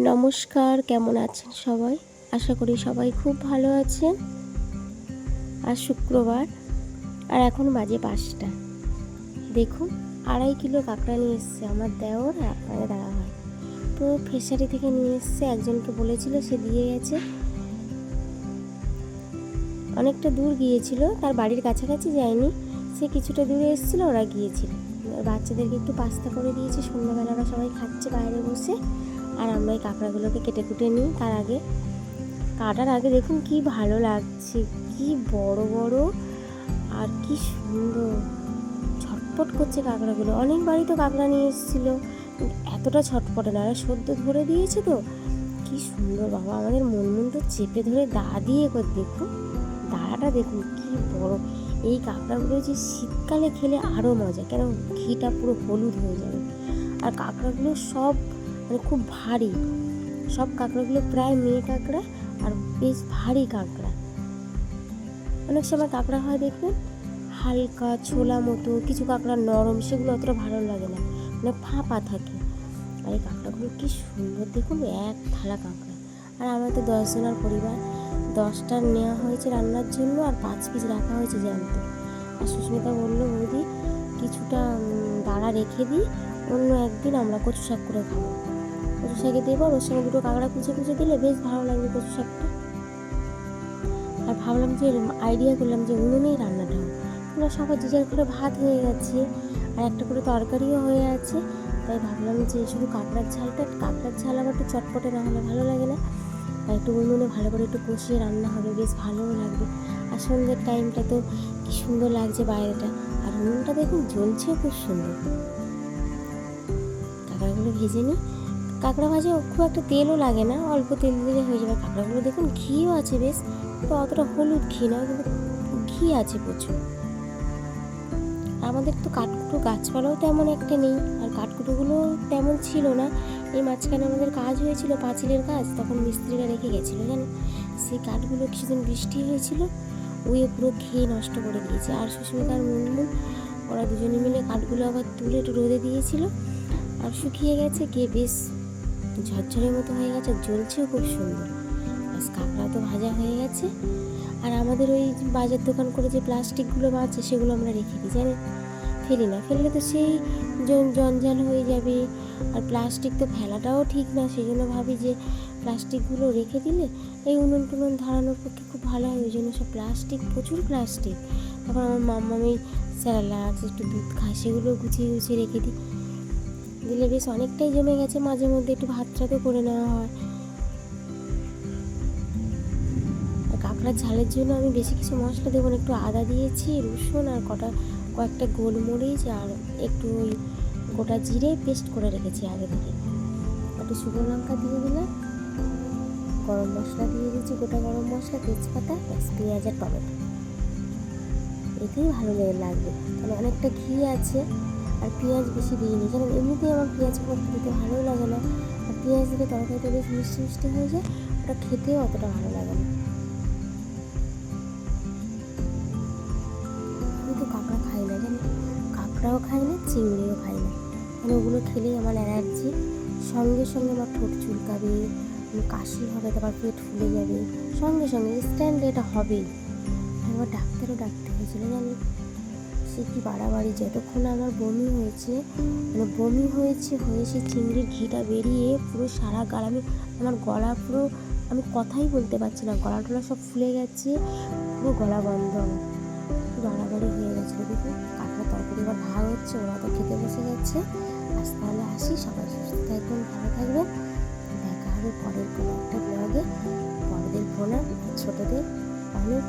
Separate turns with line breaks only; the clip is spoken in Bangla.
নমস্কার, কেমন আছেন সবাই? আশা করি সবাই খুব ভালো আছেন। আর শুক্রবার, আর এখন বাজে পাঁচটা। দেখুন, আড়াই কিলো কাঁকড়া নিয়ে এসছে আমার দেওর আপনাদের দাঁড়া হয় তো ফেসারি থেকে নিয়ে এসছে, একজনকে বলেছিল সে দিয়ে গেছে। অনেকটা দূর গিয়েছিল, তার বাড়ির কাছাকাছি যায়নি। সে কিছুটা দূরে এসেছিল, ওরা গিয়েছিল। বাচ্চাদেরকে একটু পাস্তা করে দিয়েছে। সন্ধ্যাবেলা ওরা সবাই খাচ্ছে বাইরে বসে। আর আমরা এই কাঁকড়াগুলোকে কেটে কুটে নিই তার আগে। কাটার আগে দেখুন কি ভালো লাগছে, কি বড় বড় আর কি সুন্দর। ছটপট করছে কাঁকড়াগুলো। অনেকবারই তো কাঁকড়া নিয়ে এসেছিল। এতটা ছটপটে না সদ্য ধরে দিয়েছে তো। কি সুন্দর বাবা, আমাদের মন মন তো চেপে ধরে দা দিয়ে কর, দেখুন। দাঁড়াটা দেখুন, কি বড়। এই কাঁকড়াগুলো যে শীতকালে খেলে আরও মজা, কেন ঘিটা পুরো হলুদ হয়ে যাবে। আর কাঁকড়াগুলো সব মানে খুব ভারী। সব কাঁকড়াগুলো প্রায় মেয়ে কাঁকড়া আর বেশ ভারী কাঁকড়া। অনেক সময় কাঁকড়া হয় দেখবেন, হালকা ছোলা মতো, কিছু কাঁকড়া নরম, সেগুলো অতটা ভালো লাগে না। মানে ফাঁপা থাকে। আর এই কাঁকড়াগুলো কী সুন্দর, দেখুন এক থালা কাঁকড়া। আর আমরা তো দশজনের পরিবার, দশটা নেওয়া হয়েছে রান্নার জন্য আর পাঁচ পিস রাখা হয়েছে জ্যান্ত। আর সুস্মিতা বলল, বৌদি, কিছুটা দাঁড়া রেখে দিই, অন্য একদিন আমরা কচু শাক করে খাব। শাকে দিয়ে পর ওর সঙ্গে দুটো কাঁকড়া কুচে কুচে দিলে বেশ ভালো লাগবে কচু শাকটা। আর ভাবলাম যে আইডিয়া করলাম যে উনুনেই রান্নাটা আমরা সবার যে যার করে ভাত হয়ে গেছে আর একটা করে তরকারিও হয়ে আছে, তাই ভাবলাম যে শুধু কাঁকড়ার ঝালটা, কাঁকড়ার ঝাল আবার একটু চটপটে না হলে ভালো লাগে না। আর একটু উনুনে ভালো করে একটু কষিয়ে রান্না হবে, বেশ ভালোও লাগবে। আর সন্ধ্যের টাইমটা তো কি সুন্দর লাগছে বাইরেটা। আর উনুনটা দেখুন জ্বলছেও খুব সুন্দর। কাঁকড়াগুলো ভেজে নিই। কাঁকড়া ভাজে খুব একটা তেলও লাগে না, অল্প তেল দিলে হয়ে যাবে কাঁকড়াগুলো। দেখুন, ঘিও আছে বেশ তো অতটা হলুদ ঘি না, কিন্তু ঘি আছে প্রচুর। আমাদের তো কাঠকুটো গাছপালাও তেমন একটা নেই, আর কাঠকুটোগুলো তেমন ছিল না। এই মাঝখানে আমাদের কাজ হয়েছিল পাঁচিলের কাজ, তখন মিস্ত্রিরা রেখে গেছিল, জানেন? সেই কাঠগুলো কিছুদিন বৃষ্টি হয়েছিল, উয়ে পুরো খেয়ে নষ্ট করে দিয়েছে। আর সুস্মিতার মুনমুন ওরা দুজনে মিলে কাঠগুলো আবার তুলে একটু রোদে দিয়েছিল, আর শুকিয়ে গেছে, গিয়ে বেশ ঝরঝরের মতো হয়ে গেছে আর জ্বলছেও খুব সুন্দর। ব্যাস কাঁকড়া তো ভাজা হয়ে গেছে। আর আমাদের ওই বাজার দোকান করে যে প্লাস্টিকগুলো বাঁচে, সেগুলো আমরা রেখে দিই। জানেন? ফেলি না। ফেললে তো সেই জঞ্জাল হয়ে যাবে। আর প্লাস্টিক তো ফেলাটাও ঠিক না। সেই জন্য ভাবি যে প্লাস্টিকগুলো রেখে দিলে এই উনুন টুনুন ধরানোর পক্ষে খুব ভালো হয়। ওই জন্য সব প্লাস্টিক, প্রচুর প্লাস্টিক। তখন আমার মাম্মামি স্যালাক্স একটু দুধ খায়, সেগুলো গুছিয়ে গুছিয়ে রেখে দিই। দিলে বেশ অনেকটাই জমে গেছে, মাঝে মধ্যে একটু ভাত টাতও করে নেওয়া হয়। কাঁকড়ার ঝালের জন্য আমি বেশি কিছু মশলা দেবো না, একটু আদা দিয়েছি, রসুন আর কটা, কয়েকটা গোলমরিচ আর একটু ওই গোটা জিরে পেস্ট করে রেখেছি আগে থেকে। একটু শুকনো লঙ্কা দিয়ে দিলাম, গরম মশলা দিয়ে দিয়েছি গোটা গরম মশলা, তেজপাতা ব্যাস, পেঁয়াজ আর টমেটো। এতেই ভালো লেগে লাগবে, কারণ অনেকটা ঘি আছে। আর পেঁয়াজ বেশি দিইনি। কারণ এমনিতেই আমার পেঁয়াজ খুব একটা দিতে ভালোও লাগে না। আর পেঁয়াজ দিলে তরকারিটা বেশ মিষ্টি মিষ্টি হয়ে যায়, ওটা খেতেও অতটা ভালো লাগে না। আমি তো কাঁকড়া খাই না, জানি? কাঁকড়াও খাই না, চিংড়িও খাই না। মানে ওগুলো খেলেই আমার অ্যালার্জি। সঙ্গে সঙ্গে আমার ঠোঁট চুলকাবে কাশি হবে, তারপর পেট ফুলে যাবে। সঙ্গে সঙ্গে স্ট্যান্ডে এটা হবেই। একবার ডাক্তারও ডাকতে হয়েছিল, জানি? হয়েছে কি বাড়াবাড়ি। যতক্ষণ আমার বমি হয়েছে মানে বমি হয়েছে, হয়ে সে চিংড়ির ঘিটা বেরিয়ে পুরো সারা গলা, আমি, আমার গলা পুরো, আমি কথাই বলতে পারছি না। গলা টলা সব ফুলে গেছে, পুরো গলা বন্ধ। বাড়াবাড়ি হয়ে গেছিল, দেখুন, কাঁকড়া তরকারি বা ভাগ হচ্ছে, ওরা তো খেতে বসে গেছে আজ তাহলে আসি, সবাই সুস্থ থাকবেন, ভালো থাকবেন। দেখা হবে পরের কোনো একটা ব্লগে বড়দের ভোলা ছোটদের অনেক